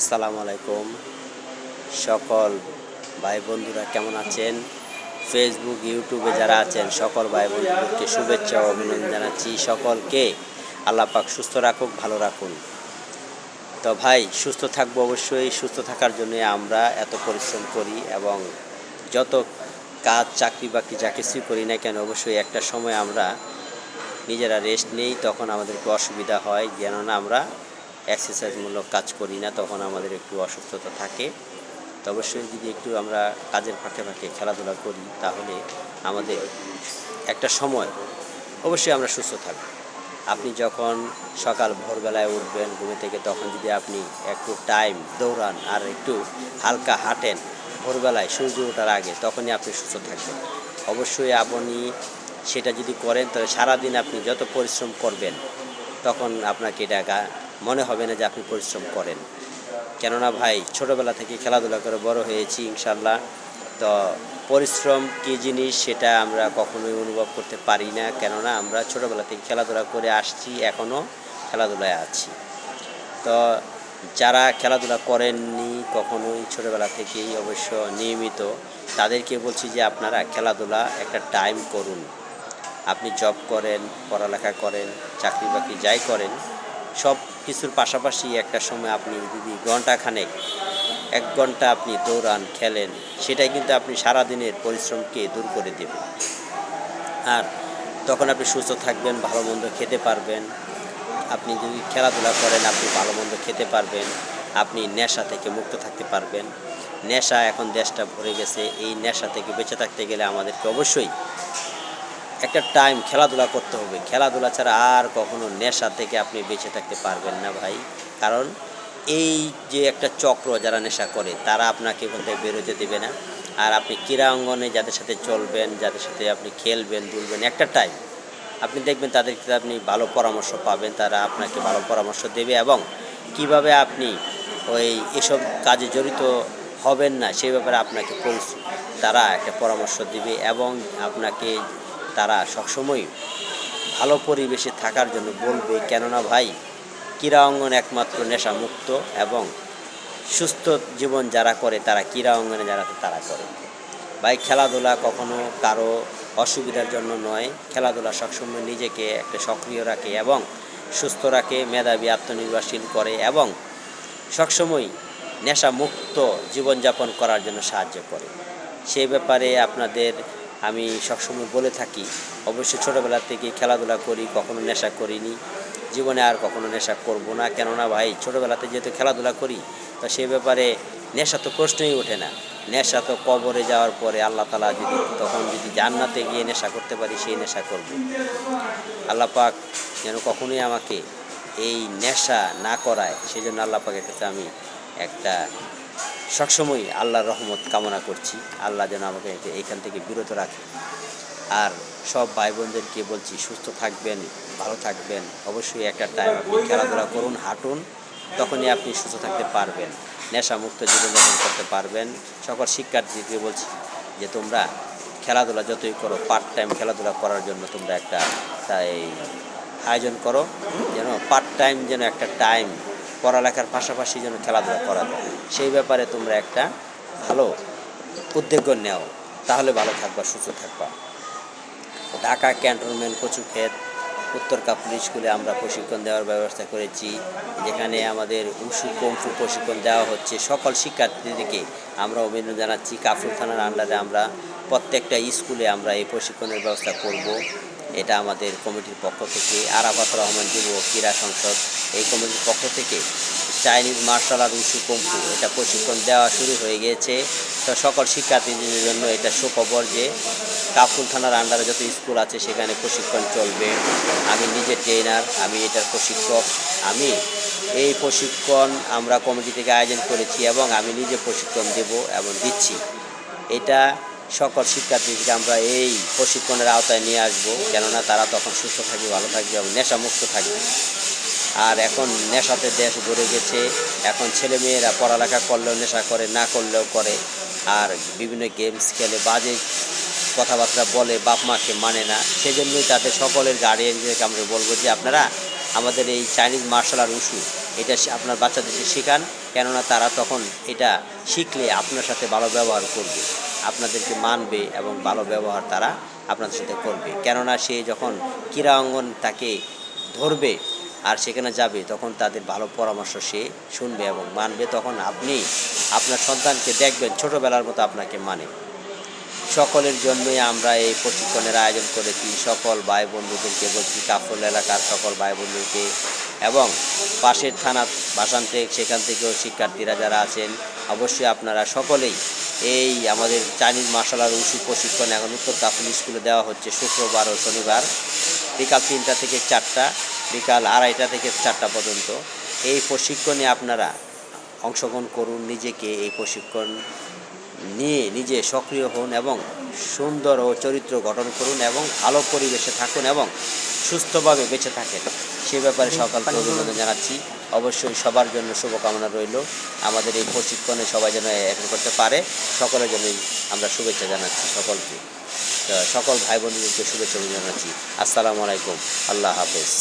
আসসালামু আলাইকুম। সকল ভাই বন্ধুরা কেমন আছেন? ফেসবুক ইউটিউবে যারা আছেন, সকল ভাই বন্ধুদেরকে শুভেচ্ছা ও অভিনন্দন জানাচ্ছি। সকলকে আল্লাহ পাক সুস্থ রাখুক, ভালো রাখুন। তো ভাই, সুস্থ থাকব অবশ্যই। সুস্থ থাকার জন্য আমরা এত পরিশ্রম করি এবং যত কাজ, চাকরি বাকরি যা কিছুই করি না কেন, অবশ্যই একটা সময় আমরা নিজেরা রেস্ট নেই, তখন আমাদেরকে অসুবিধা হয়। কেননা আমরা এক্সারসাইজমূলক কাজ করি না, তখন আমাদের একটু অসুস্থতা থাকে। তো অবশ্যই যদি একটু আমরা কাজের ফাঁকে ফাঁকে খেলাধুলা করি, তাহলে আমাদের একটা সময় অবশ্যই আমরা সুস্থ থাকব। আপনি যখন সকাল ভোরবেলায় উঠবেন, ঘুমে থেকে, তখন যদি আপনি একটু টাইম দৌড়ান আর একটু হালকা হাঁটেন, ভোরবেলায় সূর্য ওঠার আগে, তখনই আপনি সুস্থ থাকবেন। অবশ্যই আপনি সেটা যদি করেন, তাহলে সারাদিন আপনি যত পরিশ্রম করবেন, তখন আপনাকে এটা মনে হবে না যে আপনি পরিশ্রম করেন। কেননা ভাই, ছোটোবেলা থেকে খেলাধুলা করে বড় হয়েছি ইনশাল্লাহ তো পরিশ্রম কী জিনিস সেটা আমরা কখনোই অনুভব করতে পারি না। কেননা আমরা ছোটোবেলা থেকে খেলাধুলা করে আসছি এখনও খেলাধুলায় আছি। তো যারা খেলাধুলা করেননি কখনোই ছোটোবেলা থেকেই অবশ্য নিয়মিত, তাদেরকে বলছি যে আপনারা খেলাধুলা একটা টাইম করুন। আপনি জব করেন, পড়ালেখা করেন চাকরি বাকরি যাই করেন, সব কিছুর পাশাপাশি একটা সময় আপনি যদি ঘন্টাখানেক এক ঘণ্টা আপনি দৌড়ান, খেলেন, সেটাই কিন্তু আপনি সারাদিনের পরিশ্রমকে দূর করে দেবে। আর তখন আপনি সুস্থ থাকবেন, ভালো মন্দ খেতে পারবেন। আপনি যদি খেলাধুলা করেন, আপনি ভালো মন্দ খেতে পারবেন। আপনি নেশা থেকে মুক্ত থাকতে পারবেন। নেশা এখন দেশটা ভরে গেছে। এই নেশা থেকে বেঁচে থাকতে গেলে আমাদেরকে অবশ্যই একটা টাইম খেলাধুলা করতে হবে। খেলাধুলা ছাড়া আর কখনো নেশা থেকে আপনি বেঁচে থাকতে পারবেন না ভাই। কারণ এই যে একটা চক্র যারা নেশা করে, তারা আপনাকে ওখান থেকে বেরোতে দেবে না। আর আপনি ক্রীড়া অঙ্গনে যাদের সাথে চলবেন, যাদের সাথে আপনি খেলবেন, দুলবেন, একটা টাইম আপনি দেখবেন তাদেরকে আপনি ভালো পরামর্শ পাবেন, তারা আপনাকে ভালো পরামর্শ দেবে এবং কীভাবে আপনি ওই এসব কাজে জড়িত হবেন না সেই ব্যাপারে আপনাকে তারা একটা পরামর্শ দিবে এবং আপনাকে তারা সবসময় ভালো পরিবেশে থাকার জন্য বলবে, কেননা ভাই ক্রীড়া অঙ্গন একমাত্র নেশামুক্ত এবং সুস্থ জীবন যারা করে, তারা ক্রীড়া অঙ্গনে যারা তারা করে। ভাই, খেলাধুলা কখনো কারও অসুবিধার জন্য নয়। খেলাধুলা সবসময় নিজেকে একটা সক্রিয় রাখে এবং সুস্থ রাখে, মেধাবী, আত্মনির্ভরশীল করে এবং সবসময় নেশামুক্ত জীবনযাপন করার জন্য সাহায্য করে। সেই ব্যাপারে আপনাদের আমি সবসময় বলে থাকি অবশ্যই ছোটোবেলা থেকে খেলাধুলা করি, কখনো নেশা করিনি। জীবনে আর কখনো নেশা করব না। কেননা ভাই, ছোটোবেলাতে যেহেতু খেলাধুলা করি, তো সেই ব্যাপারে নেশা তো প্রশ্নই ওঠে না। নেশা তো কবরে যাওয়ার পরে আল্লাহ তালা যদি, তখন যদি জান্নাতে গিয়ে নেশা করতে পারি, সেই নেশা করব। আল্লাহ পাক যেন কখনোই আমাকে এই নেশা না করায় সেই জন্য আল্লাহ পাকের কাছে আমি একটা সবসময় আল্লাহর রহমত কামনা করছি। আল্লাহ যেন আমাকে এইখান থেকে বিরত রাখে। আর সব ভাই বোনদেরকে বলছি, সুস্থ থাকবেন, ভালো থাকবেন। অবশ্যই একটা টাইম আপনি খেলাধুলা করুন, হাঁটুন, তখনই আপনি সুস্থ থাকতে পারবেন। নেশামুক্ত জীবনযাপন করতে পারবেন। সকল শিক্ষার্থীকে বলছি যে তোমরা খেলাধুলা যতই করো পার্ট টাইম খেলাধুলা করার জন্য তোমরা একটা, তাই, আয়োজন করো। যেন পার্ট টাইম যেন একটা টাইম পড়ালেখার পাশাপাশি যেন খেলাধুলা করা যায়। সেই ব্যাপারে তোমরা একটা ভালো উদ্যোগ নেও, তাহলে ভালো থাকবা, সুস্থ থাকবা। ঢাকা ক্যান্টনমেন্ট কচুক্ষেত উত্তর কাপুর স্কুলে আমরা প্রশিক্ষণ দেওয়ার ব্যবস্থা করেছি, যেখানে আমাদের উসু কমফু প্রশিক্ষণ দেওয়া হচ্ছে। সকল শিক্ষার্থীদেরকে আমরা অভিনন্দন জানাচ্ছি। কাফরুল থানার আন্ডারে আমরা প্রত্যেকটা স্কুলে আমরা এই প্রশিক্ষণের ব্যবস্থা করব। এটা আমাদের কমিটির পক্ষ থেকে আরাফাত রহমান যুব ক্রীড়া সংসদ এই কমিটির পক্ষ থেকে Chinese martial art wushu kempo, এটা প্রশিক্ষণ দেওয়া শুরু হয়ে গিয়েছে। তো সকল শিক্ষার্থীদের জন্য এটা সুখবর যে কাফুল থানার আন্ডারে যত স্কুল আছে, সেখানে প্রশিক্ষণ চলবে। আমি নিজে ট্রেনার আমি এটার প্রশিক্ষক। আমি এই প্রশিক্ষণ আমরা কমিটি থেকে আয়োজন করেছি এবং আমি নিজে প্রশিক্ষণ দেব এবং দিচ্ছি। এটা সকল শিক্ষার্থীদেরকে আমরা এই প্রশিক্ষণের আওতায় নিয়ে আসব, কেননা তারা তখন সুস্থ থাকবে, ভালো থাকবে এবং নেশামুক্ত থাকবে। আর এখন নেশাতে দেশ গড়ে গেছে, এখন ছেলে ছেলেমেয়েরা পড়ালেখা করলেও নেশা করে, না করলেও করে, আর বিভিন্ন গেমস খেলে, বাজে কথাবার্তা বলে, বাপ মাকে মানে না। সেজন্যই তাদের সকলের গার্ডিয়ানদেরকে আমরা বলব যে, আপনারা আমাদের এই চাইনিজ মার্শাল আর্ট উসু, এটা আপনার বাচ্চাদেরকে শেখান, কেননা তারা তখন এটা শিখলে আপনার সাথে ভালো ব্যবহার করবে। আপনাদেরকে মানবে এবং ভালো ব্যবহার তারা আপনাদের সাথে করবে। কেননা সে যখন ক্রীড়া অঙ্গন তাকে ধরবে আর সেখানে যাবে, তখন তাদের ভালো পরামর্শ সে শুনবে এবং মানবে। তখন আপনি আপনার সন্তানকে দেখবেন, ছোটোবেলার মতো আপনাকে মানে। সকলের জন্যই আমরা এই প্রশিক্ষণের আয়োজন করেছি। সকল ভাই বন্ধুদেরকে বলছি কাফল এলাকার সকল ভাই বন্ধুকে এবং পাশের থানা থেকে সেখান থেকেও শিক্ষার্থীরা যারা আছেন, অবশ্যই আপনারা সকলেই এই আমাদের চাইনিজ মার্শাল আর্ট উসু প্রশিক্ষণ এখন উত্তর কাফুল স্কুলে দেওয়া হচ্ছে শুক্রবার ও শনিবার। বিকাল তিনটা থেকে চারটা, বিকাল আড়াইটা থেকে চারটা পর্যন্ত। এই প্রশিক্ষণে আপনারা অংশগ্রহণ করুন, নিজেকে এই প্রশিক্ষণ নিয়ে নিজে সক্রিয় হন এবং সুন্দর ও চরিত্র গঠন করুন এবং ভালো পরিবেশে থাকুন এবং সুস্থভাবে বেঁচে থাকেন। সে ব্যাপারে সকালকে অভিনন্দন জানাচ্ছি। অবশ্যই সবার জন্য শুভকামনা রইল। আমাদের এই প্রশিক্ষণে সবাই যেন অ্যাটেন্ড করতে পারে। সকলের জন্যই আমরা শুভেচ্ছা জানাচ্ছি সকলকে। সকল ভাই বোনদেরকে শুভেচ্ছা জানাচ্ছি। আসসালামু আলাইকুম। আল্লাহ হাফেজ।